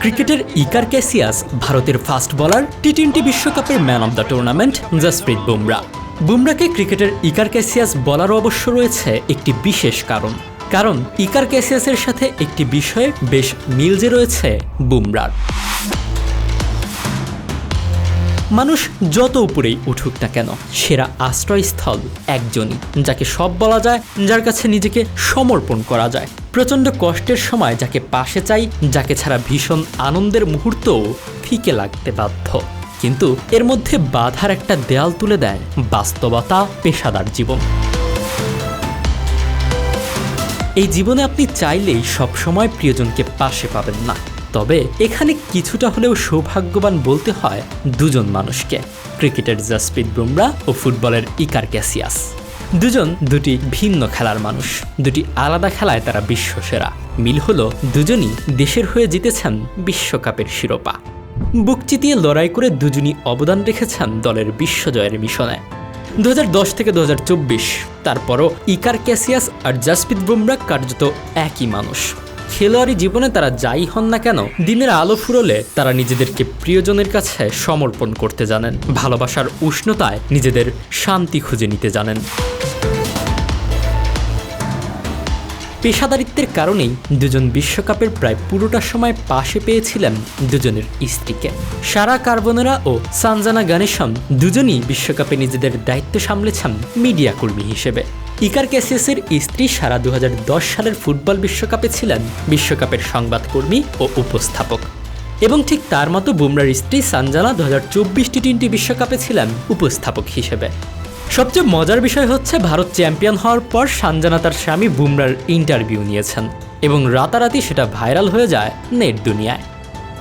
ক্রিকেটের Iker Cassius, ভারতের fast bowler T twenty বিশ্বকাপের man of the tournament, Jasprit Bumrah. বুমরাকে ক্রিকেটের ইকার ক্যাসিয়াস বলারও অবশ্য রয়েছে একটি বিশেষ কারণ। কারণ, ইকার ক্যাসিয়াসের সাথে একটি বিষয়ে বেশ মিল যে রয়েছে বুমরার। মানুষ যত উপরেই উঠুক না কেন, সেরা আশ্রয়স্থল একজনই, যাকে সব বলা যায়, যার কাছে নিজেকে সমর্পণ করা যায়। প্রচণ্ড কষ্টের সময় যাকে পাশে চাই, যাকে ছাড়া ভীষণ আনন্দের মুহূর্তও ফিকে লাগতে বাধ্য। কিন্তু এর মধ্যে বাধার একটা দেয়াল তুলে দেয় বাস্তবতা, পেশাদার জীবন। এই জীবনে আপনি চাইলেই সবসময় প্রিয়জনকে পাশে পাবেন না। তবে এখানে কিছুটা হলেও সৌভাগ্যবান বলতে হয় দুজন মানুষকে, ক্রিকেটের জাসপ্রীত বুমরা ও ফুটবলের ইকার ক্যাসিয়াস। দুজন দুটি ভিন্ন খেলার মানুষ, দুটি আলাদা খেলায় তারা বিশ্বসেরা। মিল হলো দুজনই দেশের হয়ে জিতেছেন বিশ্বকাপের শিরোপা। বুক চিতিয়ে লড়াই করে দুজনই অবদান রেখেছেন দলের বিশ্বজয়ের মিশনে। দু হাজার দশ থেকে দু হাজার চব্বিশ, তারপরও ইকার ক্যাসিয়াস আর জাসপ্রীত বুমরা কার্যত একই মানুষ। খেলোয়াড়ি জীবনে তারা যাই হন না কেন, দিনের আলো ফুরলে তারা নিজেদেরকে প্রিয়জনের কাছে সমর্পণ করতে জানেন। ভালোবাসার উষ্ণতায় নিজেদের শান্তি খুঁজে নিতে জানেন। পেশাদারিত্বের কারণেই দুজন বিশ্বকাপের প্রায় পুরোটা সময় পাশে পেয়েছিলেন দুজনের স্ত্রীকে। সারা কার্বনেরা ও সানজানা গানেশন দুজনই বিশ্বকাপে নিজেদের দায়িত্ব সামলেছেন মিডিয়া কর্মী হিসেবে। ইকার ক্যাসিয়াসের স্ত্রী সারা দু হাজার দশ সালের ফুটবল বিশ্বকাপে ছিলেন বিশ্বকাপের সংবাদকর্মী ও উপস্থাপক। এবং ঠিক তার মতো বুমরার স্ত্রী সানজানা দু হাজার চব্বিশ টি বিশ্বকাপে ছিলেন উপস্থাপক হিসেবে। সবচেয়ে মজার বিষয় হচ্ছে ভারত চ্যাম্পিয়ন হওয়ার পর সানজানা তার স্বামী বুমরার ইন্টারভিউ নিয়েছেন এবং রাতারাতি সেটা ভাইরাল হয়ে যায় নেট দুনিয়ায়।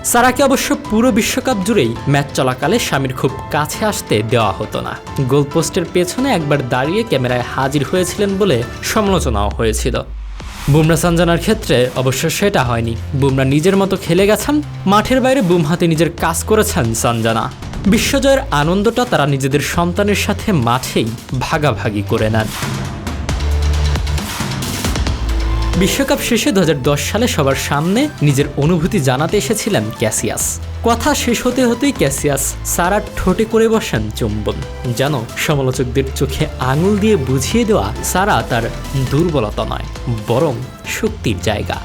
সারাকে অবশ্য পুরো বিশ্বকাপ জুড়েই ম্যাচ চলাকালে স্বামীর খুব কাছে আসতে দেওয়া হতো না। গোলপোস্টের পেছনে একবার দাঁড়িয়ে ক্যামেরায় হাজির হয়েছিলেন বলে সমালোচনাও হয়েছিল। বুমরা সানজানার ক্ষেত্রে অবশ্য সেটা হয়নি। বুমরা নিজের মতো খেলে গেছেন, মাঠের বাইরে বুম হাতে নিজের কাজ করেছেন সানজানা। বিশ্বজয়ের আনন্দটা তারা নিজেদের সন্তানের সাথে মাঠেই ভাগাভাগি করে নেন। বিশ্বকাপ শেষে দু হাজার দশ সালে সবার সামনে নিজের অনুভূতি জানাতে এসেছিলেন ক্যাসিয়াস। কথা শেষ হতে হতেই ক্যাসিয়াস সারা ঠোঁটে করে বসেন চুম্বন, যেন সমালোচকদের চোখে আঙুল দিয়ে বুঝিয়ে দেওয়া সারা তার দুর্বলতা নয়, বরং শক্তির জায়গা।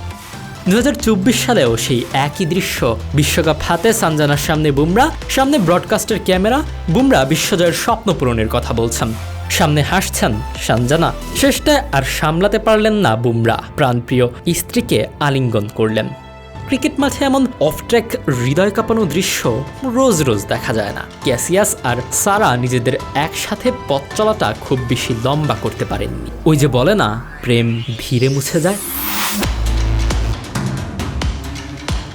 দু হাজার চব্বিশ সালেও সেই একই দৃশ্য বিশ্বকাপ হাতে সানজানার সামনে বুমরা, সামনে ব্রডকাস্টের ক্যামেরা, বুমরা বিশ্বজয়ের স্বপ্ন পূরণের কথা বলছেন। সামনে হাসছেন সানজানা। শেষটায় আর সামলাতে পারলেন না বুমরা। প্রাণপ্রিয় স্ত্রীকে আলিঙ্গন করলেন। ক্রিকেট মাঠে এমন অফ ট্র্যাক হৃদয় কাঁপানো দৃশ্য রোজ রোজ দেখা যায় না। ক্যাসিয়াস আর সারা নিজেদের একসাথে পথ চলাটা খুব বেশি লম্বা করতে পারেননি। ওই যে বলে না, প্রেম ধীরে মুছে যায়।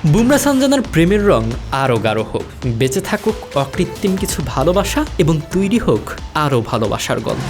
বুমরা সানজানার প্রেমের রং আরও গাঢ় হোক, বেঁচে থাকুক অকৃত্রিম কিছু ভালোবাসা এবং তৈরি হোক আরও ভালোবাসার গল্প।